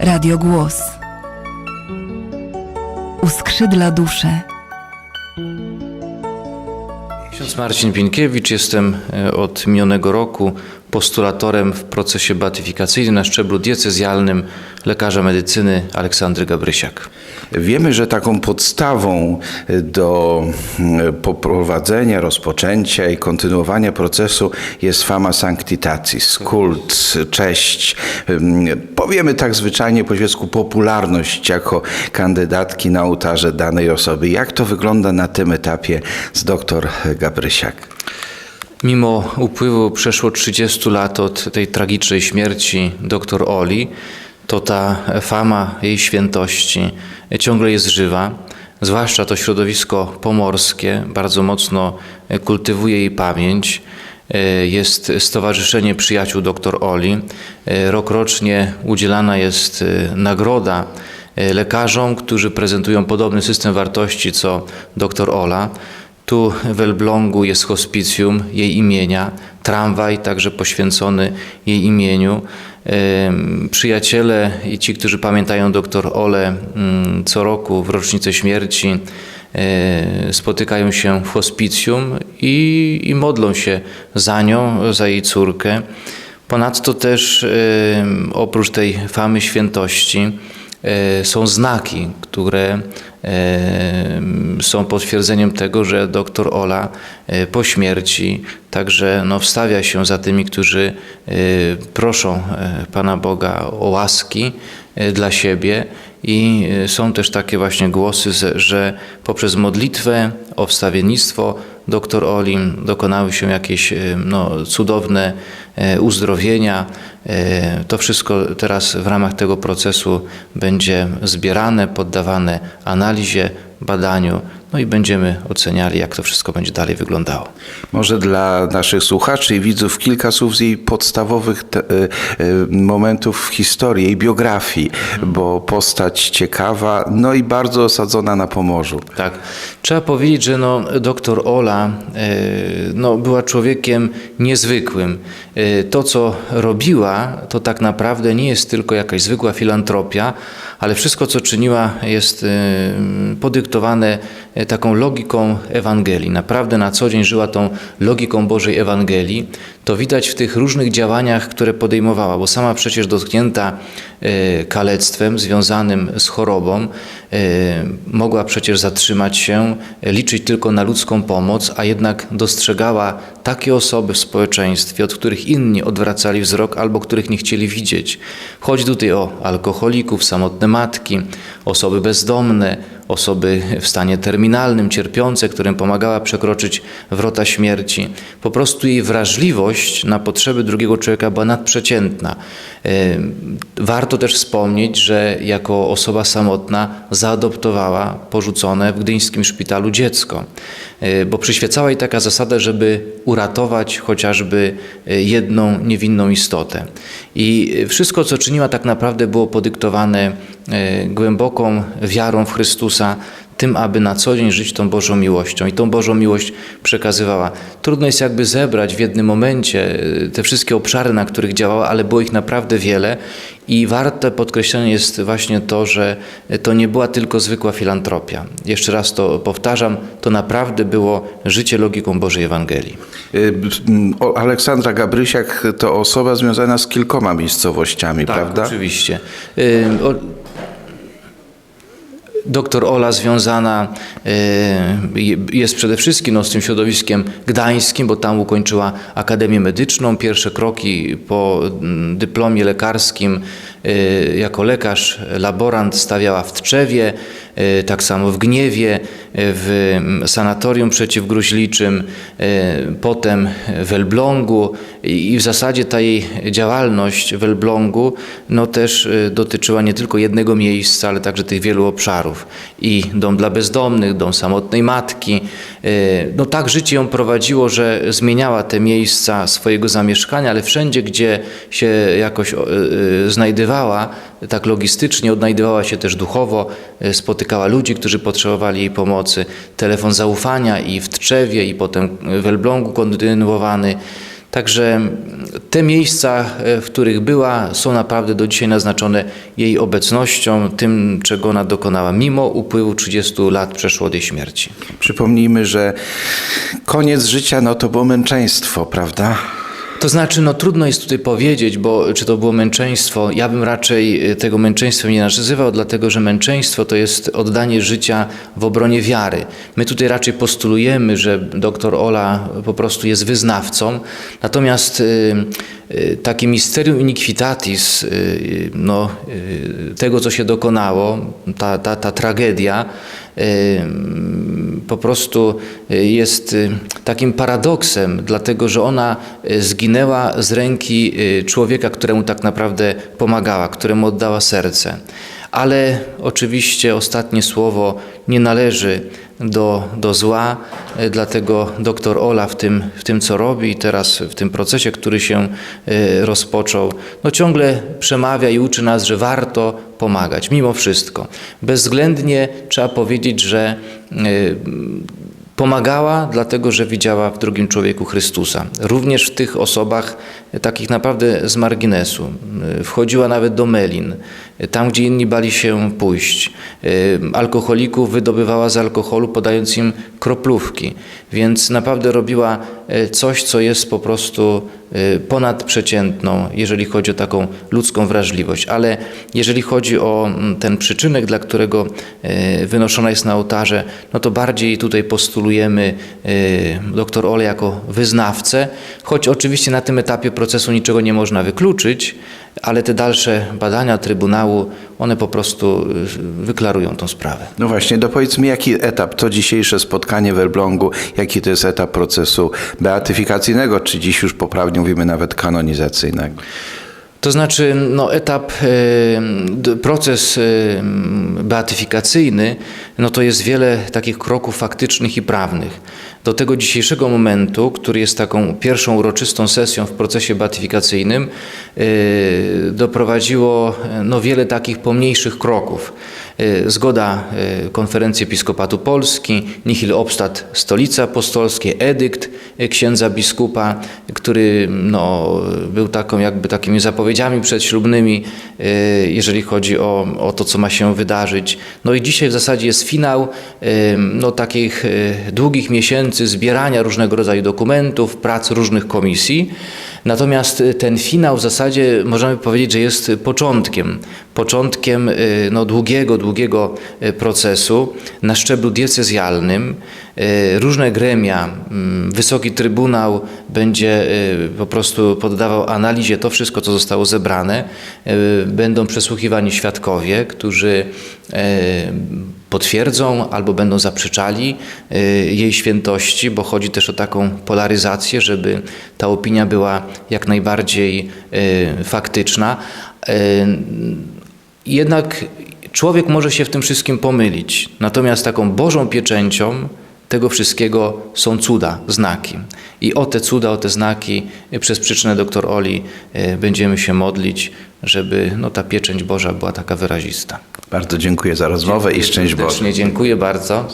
Radio Głos. Uskrzydla duszę. Ksiądz Marcin Pinkiewicz, jestem e, od minionego roku postulatorem w procesie beatyfikacyjnym na szczeblu diecezjalnym lekarza medycyny Aleksandry Gabrysiak. Wiemy, że taką podstawą do mm, poprowadzenia, rozpoczęcia i kontynuowania procesu jest fama sanctitatis, kult, cześć. Powiemy tak zwyczajnie po świecku popularność jako kandydatki na ołtarze danej osoby. Jak to wygląda na tym etapie z doktor Gabrysiak? Mimo upływu przeszło 30 lat od tej tragicznej śmierci dr Oli, to ta fama jej świętości ciągle jest żywa. Zwłaszcza to środowisko pomorskie bardzo mocno kultywuje jej pamięć. Jest Stowarzyszenie Przyjaciół dr Oli. Rokrocznie udzielana jest nagroda lekarzom, którzy prezentują podobny system wartości co dr Ola. Tu w Elblągu jest hospicjum jej imienia, tramwaj także poświęcony jej imieniu. Przyjaciele i ci, którzy pamiętają dr Ole mm, co roku w rocznicę śmierci, e, spotykają się w hospicjum i, i modlą się za nią, za jej córkę. Ponadto też oprócz tej famy świętości są znaki, które e, są potwierdzeniem tego, że doktor Ola e, po śmierci także no, wstawia się za tymi, którzy e, proszą e, Pana Boga o łaski e, dla siebie i e, są też takie właśnie głosy, że- poprzez modlitwę o wstawiennictwo doktor Olim dokonały się jakieś e, no, cudowne e, uzdrowienia. To wszystko teraz w ramach tego procesu będzie zbierane, poddawane analizie, badaniu, no i będziemy oceniali, jak to wszystko będzie dalej wyglądało. Może dla naszych słuchaczy i widzów kilka słów z jej podstawowych te, y, y, momentów w historii, jej biografii, bo postać ciekawa, no i bardzo osadzona na Pomorzu. Tak. Trzeba powiedzieć, że no, doktor Ola e, no, była człowiekiem niezwykłym. E, To, co robiła, to tak naprawdę nie jest tylko jakaś zwykła filantropia, ale wszystko, co czyniła, jest podyktowane taką logiką Ewangelii. Naprawdę na co dzień żyła tą logiką Bożej Ewangelii. To widać w tych różnych działaniach, które podejmowała, bo sama przecież dotknięta e, kalectwem związanym z chorobą, e, mogła przecież zatrzymać się, e, liczyć tylko na ludzką pomoc, a jednak dostrzegała takie osoby w społeczeństwie, od których inni odwracali wzrok albo których nie chcieli widzieć. Chodzi tutaj o alkoholików, samotne matki, osoby bezdomne, osoby w stanie terminalnym, cierpiące, którym pomagała przekroczyć wrota śmierci. Po prostu jej wrażliwość na potrzeby drugiego człowieka była nadprzeciętna. Warto też wspomnieć, że jako osoba samotna zaadoptowała porzucone w gdyńskim szpitalu dziecko, bo przyświecała jej taka zasada, żeby uratować chociażby e, jedną niewinną istotę. I wszystko, co czyniła, tak naprawdę było podyktowane e, głęboką wiarą w Chrystusa, tym, aby na co dzień żyć tą Bożą miłością i tą Bożą miłość przekazywała. Trudno jest jakby zebrać w jednym momencie e, te wszystkie obszary, na których działała, ale było ich naprawdę wiele i warte podkreślenia jest właśnie to, że to nie była tylko zwykła filantropia. Jeszcze raz to powtarzam, to naprawdę było życie logiką Bożej Ewangelii. Y, o, Aleksandra Gabrysiak to osoba związana z kilkoma miejscowościami, prawda? Oczywiście. Doktor Ola związana y, jest przede wszystkim no, z tym środowiskiem gdańskim, bo tam ukończyła Akademię Medyczną. Pierwsze kroki po mm, dyplomie lekarskim jako lekarz, laborant stawiała w Tczewie, y, tak samo w Gniewie, w mm, sanatorium przeciwgruźliczym, y, potem w Elblągu i w zasadzie ta jej działalność w Elblągu no też y, dotyczyła nie tylko jednego miejsca, ale także tych wielu obszarów. I dom dla bezdomnych, dom samotnej matki. Y, No tak życie ją prowadziło, że zmieniała te miejsca swojego zamieszkania, ale wszędzie, gdzie się jakoś o, tak logistycznie odnajdywała się też duchowo, y, spotykała ludzi, którzy potrzebowali jej pomocy. Telefon zaufania i w Tczewie, i potem w Elblągu kontynuowany. Także te miejsca, e, w których była, są naprawdę do dzisiaj naznaczone jej obecnością, tym, czego ona dokonała, mimo upływu 30 lat przeszło śmierci. Przypomnijmy, że koniec życia no to było męczeństwo, prawda? To znaczy, no trudno jest tutaj powiedzieć, bo czy to było męczeństwo. Ja bym raczej y, tego męczeństwem nie nazywał, dlatego że męczeństwo to jest oddanie życia w obronie wiary. My tutaj raczej postulujemy, że doktor Ola po prostu jest wyznawcą, natomiast y, y, takie misterium iniquitatis, no, tego co się dokonało, ta, ta, ta tragedia, po prostu y, jest y, takim paradoksem, dlatego że ona y, zginęła z ręki człowieka, któremu tak naprawdę pomagała, któremu oddała serce. Ale oczywiście ostatnie słowo nie należy do, do zła, y, dlatego doktor Ola w tym, w tym, co robi i teraz w tym procesie, który się y, rozpoczął, no ciągle przemawia i uczy nas, że warto pomagać, mimo wszystko. Bezwzględnie trzeba powiedzieć, że y, Pomagała, dlatego że widziała w drugim człowieku Chrystusa. Również w tych osobach takich naprawdę z marginesu. Wchodziła nawet do melin, tam gdzie inni bali się pójść. Alkoholików wydobywała z alkoholu, podając im kroplówki. Więc naprawdę robiła e, coś, co jest po prostu e, ponadprzeciętną, jeżeli chodzi o taką ludzką wrażliwość. Ale jeżeli chodzi o mm, ten przyczynek, dla którego e, wynoszona jest na ołtarze, no to bardziej tutaj postulujemy doktor Ole jako wyznawcę, choć oczywiście na tym etapie procesu niczego nie można wykluczyć, ale te dalsze badania Trybunału, one po prostu e, wyklarują tą sprawę. No właśnie, dopowiedz mi, jaki etap to dzisiejsze spotkanie w Elblągu, jaki to jest etap procesu beatyfikacyjnego, czy dziś już poprawnie mówimy nawet kanonizacyjnego? To znaczy, no, etap, d- proces e, beatyfikacyjny, no to jest wiele takich kroków faktycznych i prawnych. Do tego dzisiejszego momentu, który jest taką pierwszą uroczystą sesją w procesie beatyfikacyjnym, e, doprowadziło no, wiele takich pomniejszych kroków. E, Zgoda e, Konferencji Episkopatu Polski, nihil obstat Stolicy Apostolskiej, edykt księdza biskupa, który no, był taką jakby takimi zapowiedziami przedślubnymi, jeżeli chodzi o, o to, co ma się wydarzyć. No i dzisiaj w zasadzie jest finał no, takich długich miesięcy zbierania różnego rodzaju dokumentów, prac różnych komisji. Natomiast y, ten finał w zasadzie możemy powiedzieć, że jest początkiem, początkiem y, no, długiego, długiego y, procesu na szczeblu diecezjalnym. Różne gremia, mm, Wysoki Trybunał będzie po prostu poddawał analizie to wszystko, co zostało zebrane. Będą przesłuchiwani świadkowie, którzy potwierdzą albo będą zaprzeczali y, jej świętości, bo chodzi też o taką polaryzację, żeby ta opinia była jak najbardziej y, faktyczna. Y, Jednak człowiek może się w tym wszystkim pomylić. Natomiast taką Bożą pieczęcią tego wszystkiego są cuda, znaki. I o te cuda, o te znaki przez przyczynę doktor Oli będziemy się modlić, żeby no, ta pieczęć Boża była taka wyrazista. Bardzo dziękuję za rozmowę i szczęść Boże. Dziękuję bardzo.